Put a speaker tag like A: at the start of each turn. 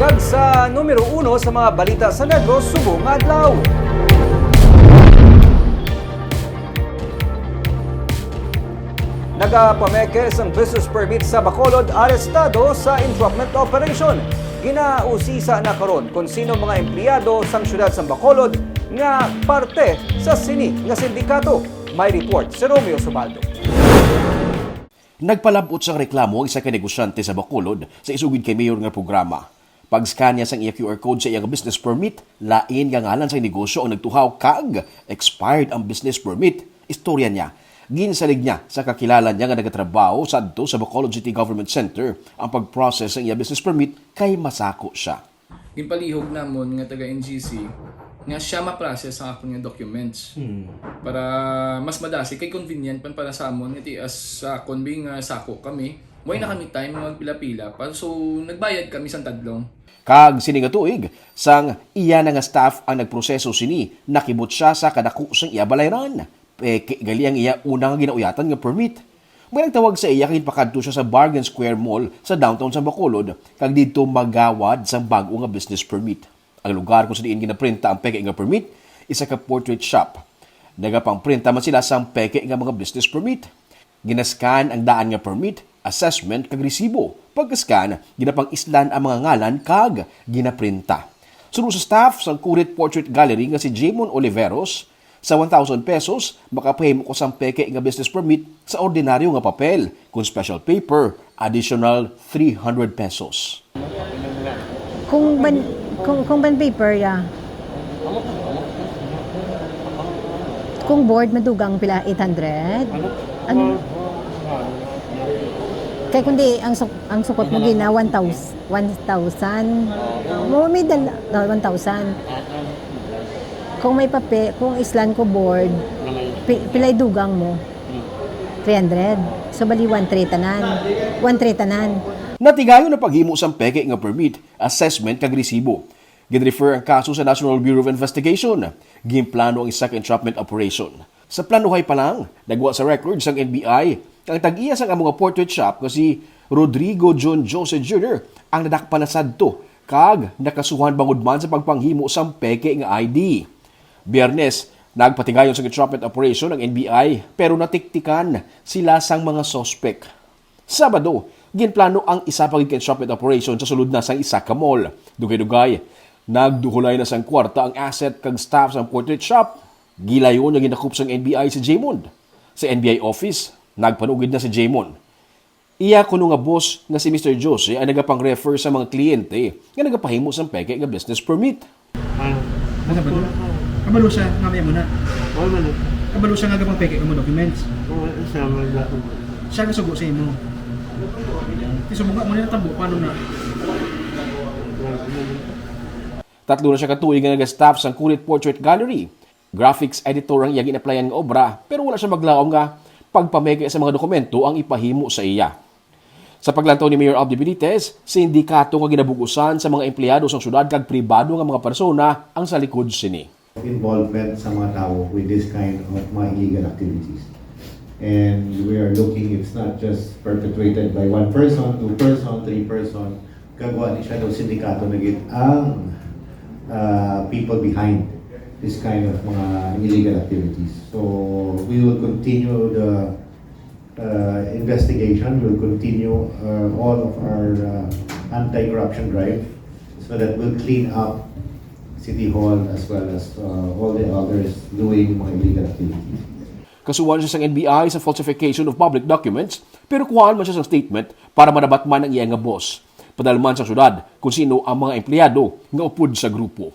A: Kag sa numero uno sa mga balita sa Negros, subong adlaw. Nagapameke ang business permit sa Bacolod arestado sa entrapment operation. Ginausisa na karon kung sino mga empleyado sang syudad sa Bacolod nga parte sa sini nga sindikato. May report si Romeo Subaldo.
B: Nagpalabot sang reklamo ang isa ka negosyante sa Bacolod sa isugid kay mayor nga programa. Pag-scan niya sang iya QR code sa iyang business permit, lain nga ngalan sa negosyo ang nagtuhaw kag expired ang business permit. Istorya niya, ginsalig niya sa kakilala niya nga nagatrabaho sa adto sa Bacolod City Government Center ang pag-process ng iya business permit kay masako siya.
C: ginpalihog namon nga taga NGC nga siya ma-process ang akong nga documents para mas madasi kay convenient pan para sa amon iti as sa konbi nga sako kami way na kami time magpila-pila so nagbayad kami sa tadlong
B: Kag sini nga tuig, sang iya na nga staff ang nagproseso sini, nakibot siya sa kadako sang iya balayran. Peke gali ang iya unang ginauyatan nga permit. May nagtawag sa iya kay pakadto siya sa Bargain Square Mall sa downtown sa Bacolod kag didto magawad sang bago nga business permit. Ang lugar kung saan ginaprinta ang peke nga permit, isa ka portrait shop. Nagapangprinta man sila sang peke nga mga business permit. Ginaskan ang daan nga permit, assessment kag resibo. Pagkaskan, ginapang islan ang mga ngalan kag ginaprinta. Sunod sa staff sa Kurit Portrait Gallery nga si Jamon Oliveros, sa 1,000 pesos, makapahimo ko sang peke nga business permit sa ordinaryo nga papel. Kung special paper, additional 300 pesos.
D: Kung ban kung kung ban paper ya. Kung board madugang pila 800. Ano? Kaya kundi ang suk ang sukot mo gina 1,000 1,000. Mo may dala no, 1,000. Kung may pape, kung islan ko board, pi- pilay dugang mo. 300. So bali 1,3 tanan. 1,3 tanan.
B: Natigayon na paghimo sang peke nga permit, assessment kag resibo. Gin-refer ang kaso sa National Bureau of Investigation. Ginplano ang isa ka entrapment operation. Sa planuhay pa lang, nagwa sa records ang NBI ang tag-iya sang among portrait shop nga si Rodrigo John Jose Jr. ang nadakpan na sadto kag nakasuhan bangod man sa pagpanghimo sang peke nga ID. Biyernes, nagpatigayon sa entrapment operation ng NBI pero natiktikan sila sang mga sospek. Sabado, ginplano ang isa pang entrapment operation sa sulod na sang isa ka mall. Dugay-dugay, nagduhulay na sang kwarta ang asset kag staff sang portrait shop. Gilayon nga ginakup sang NBI si Jaymond. Sa NBI office, nagpanugid na si Jaymond. Iya kuno nga boss nga si Mr. Jose ay nagapang-refer sa mga kliyente nga nagapahimo sang peke nga business permit.
E: Nasa ba Kabalo siya, mamaya muna.
F: Oo man.
E: Kabalo siya nga gapang peke mo documents.
F: Oo, man lang.
E: Siya nga sugo sa imo. Ti sumuga mo na tabo paano na?
B: Tatlo na siya katuig nga nag-staff sa Kulit Portrait Gallery. Graphics editor ang iyang inaplayan nga obra, pero wala siya maglaom nga pagpameke sa mga dokumento ang ipahimo sa iya. Sa paglantaw ni Mayor Abdi Benitez, sindikato nga ginabugusan sa mga empleyado sa syudad kag pribado nga mga persona ang sa likod sini.
G: involvement sa mga tao with this kind of mga illegal activities. And we are looking, it's not just perpetuated by one person, two person, three person. Gagawa ni siya daw sindikato na ang uh, people behind this kind of mga illegal activities. So we will continue the uh, investigation, we'll continue uh, all of our uh, anti-corruption drive so that we'll clean up City Hall as well as uh, all the others doing mga illegal activities.
B: Kasuhan siya sa NBI sa falsification of public documents, pero kuhaan man siya sa statement para manabat man ang iyang boss. Padalman sa syudad kung sino ang mga empleyado nga upod sa grupo.